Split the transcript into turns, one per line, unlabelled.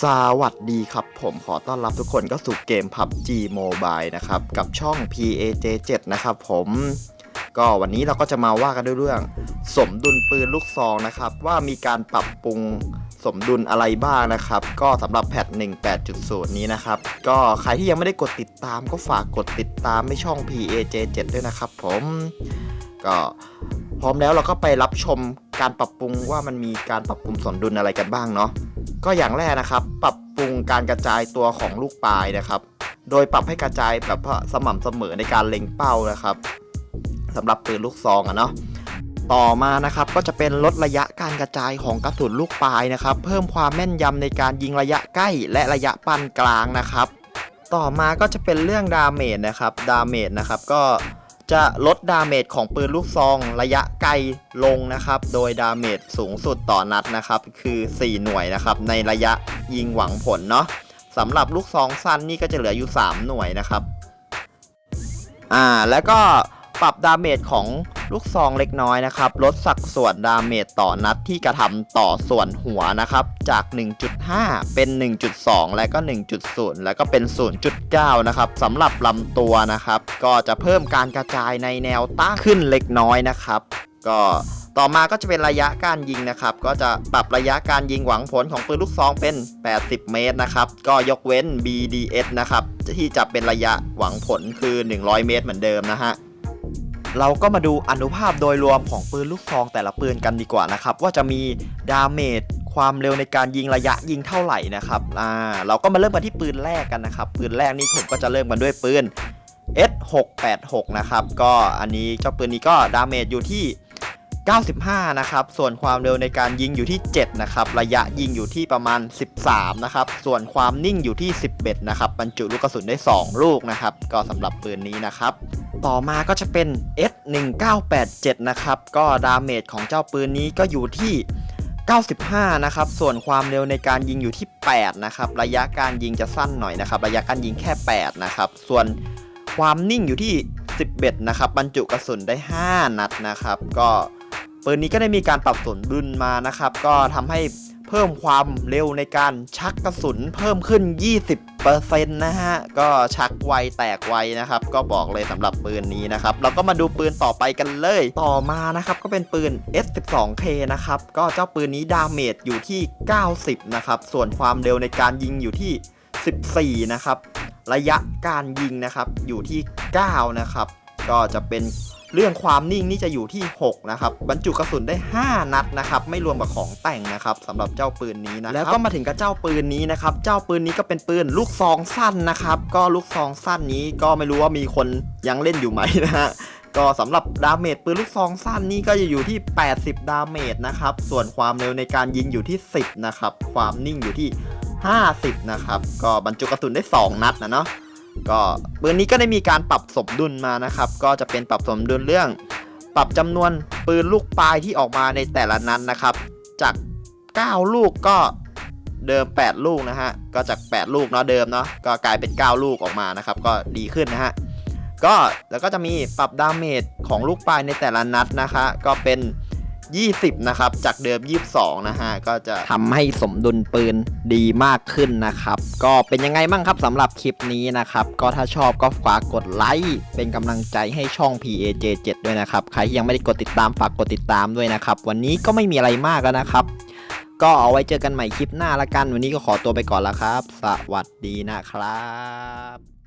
สวัสดีครับ ผมขอต้อนรับทุกคนก็สู่เกม PUBG Mobile นะครับ กับช่อง PAJ7 นะครับผม ก็วันนี้เราก็จะมาว่ากันด้วยเรื่อง สมดุลปืนลูกซองนะครับ ว่ามีการปรับปรุงสมดุลอะไรบ้างนะครับ ก็สำหรับแพท18.0 นี้นะครับ ก็ใครที่ยังไม่ได้กดติดตามก็ฝากกดติดตามให้ช่อง PAJ7 ด้วยนะครับผมก็พร้อมแล้วเราก็ไปรับชมการปรับปรุงว่ามันมีการปรับปรุงสมดุลอะไรกันบ้างเนาะ ก็อย่างแรกนะครับ ปรับปรุงการกระจายตัวของลูกปลายนะครับ โดยปรับให้กระจายแบบสม่ำเสมอในการเล็งเป้านะครับสำหรับปืนลูกซองอะเนาะต่อมานะครับก็จะเป็นลดระยะการกระจายของกระสุนลูกปลายนะครับ เพิ่มความแม่นยำในการยิงระยะใกล้ และระยะปานกลางนะครับ ต่อมาก็จะเป็นเรื่องดาเมจนะครับดาเมจนะครับก็ จะลดดาเมจของปืนลูกซองระยะไกลลงนะครับ โดยดาเมจสูงสุดต่อนัดนะครับ คือ 4 หน่วยนะครับ ในระยะยิงหวังผลเนาะสำหรับลูกซองสั้นนี่ก็จะเหลืออยู่ 3 หน่วยนะครับ อ่าแล้วก็ ปรับดาเมจของลูกซองเล็กน้อยนะครับ ลดสัดส่วนดาเมจต่อนัดที่กระทำต่อส่วนหัวนะครับ จาก 1.5 เป็น 1.2 และก็ 1.0 แล้วก็เป็น 0.9 นะครับสำหรับลำตัวนะครับ ก็จะเพิ่มการกระจายในแนวตั้งขึ้นเล็กน้อยนะครับ ก็ต่อมาก็จะเป็นระยะการยิงนะครับ ก็จะปรับระยะการยิงหวังผลของปืนลูกซองเป็น 80 เมตรนะครับ ก็ยกเว้น BDS นะครับ ที่จะเป็นระยะหวังผลคือ 100 เมตรเหมือนเดิมนะฮะ เราก็มาดูอนุภาพโดยรวมของปืนลูกซองแต่ละปืนกันดีกว่านะครับ ว่าจะมีดาเมจความเร็วในการยิงระยะยิงเท่าไหร่นะครับอ่าเราก็มาเริ่มกันที่ปืนแรกกันนะครับ ปืนแรกนี่ผมก็จะเริ่มกันด้วยปืน S686 นะครับ ก็อันนี้เจ้าปืนนี้ก็ดาเมจอยู่ที่ 95 นะครับ ส่วนความเร็วในการยิงอยู่ที่ 7 นะครับ ระยะยิงอยู่ที่ประมาณ 13 นะครับ ส่วนความนิ่งอยู่ที่ 11 นะครับ บรรจุลูกกระสุนได้ 2 ลูกนะครับ ก็สำหรับปืนนี้นะครับ ต่อมาก็จะเป็น S1987 นะครับ ก็ดาเมจของเจ้าปืนนี้ก็อยู่ที่ 95 นะครับ ส่วนความเร็วในการยิงอยู่ที่ 8 นะครับ ระยะการยิงจะสั้นหน่อยนะครับ ระยะการยิงแค่ 8 นะครับ ส่วนความนิ่งอยู่ที่ 11 นะครับ บรรจุกระสุนได้ 5 นัดนะครับ ก็ปืนนี้ก็ได้มีการปรับสมดุลมานะครับ ก็ทำให้ เพิ่มความเร็วในการชักกระสุนเพิ่มขึ้น 20%นะฮะ ก็ชักไวแตกไวนะครับ ก็บอกเลยสำหรับปืนนี้นะครับ เราก็มาดูปืนต่อไปกันเลย ต่อมานะครับก็เป็นปืน S12K นะครับ ก็เจ้าปืนนี้ดาเมจอยู่ที่ 90 นะครับ ส่วนความเร็วในการยิงอยู่ที่ 14 นะครับ ระยะการยิงนะครับอยู่ที่ 9 นะครับ ก็จะเป็น เรื่องความนิ่งนี่จะอยู่ที่ 6 นะครับ บรรจุกระสุนได้ 5 นัดนะครับ ไม่รวมกับของแต่งนะครับสำหรับเจ้าปืนนี้นะแล้วก็มาถึงกับเจ้าปืนนี้นะครับ เจ้าปืนนี้ก็เป็นปืนลูกซองสั้นนะครับ ก็ลูกซองสั้นนี้ก็ไม่รู้ว่ามีคนยังเล่นอยู่ไหมนะฮะก็สำหรับดาเมจปืนลูกซองสั้นนี่ก็จะอยู่ที่ 80 ดาเมจนะครับ ส่วนความเร็วในการยิงอยู่ที่ 10 นะครับ ความนิ่งอยู่ที่ 50 นะครับ ก็บรรจุกระสุนได้ 2 นัดนะเนาะ ก็ปืนนี้ก็ได้มีการปรับสมดุลมานะครับ ก็จะเป็นปรับสมดุลเรื่อง ปรับจำนวนปืนลูกปลายที่ออกมาในแต่ละนัดนนะครับ จาก 9 ลูกก็เดิม 8 ลูกนะฮะ ก็จาก 8 ลูกเนาะเดิมเนาะ ก็กลายเป็น 9 ลูกออกมานะครับ ก็ดีขึ้นนะฮะ ก็แล้วก็จะมีปรับดาเมจของลูกปลายในแต่ละนัดนะคะ ก็เป็น 20 นะครับ จากเดิม 22 นะฮะ ก็จะทำให้สมดุลปืนดีมากขึ้นนะครับ ก็เป็นยังไงบ้างครับสำหรับคลิปนี้นะครับ ก็ถ้าชอบก็ฝากกดไลค์เป็นกำลังใจให้ช่อง PAJ7 ด้วยนะครับ ใครที่ยังไม่ได้กดติดตามฝากกดติดตามด้วยนะครับ วันนี้ก็ไม่มีอะไรมากแล้วนะครับ ก็เอาไว้เจอกันใหม่คลิปหน้าละกัน วันนี้ก็ขอตัวไปก่อนละครับ สวัสดีนะครับ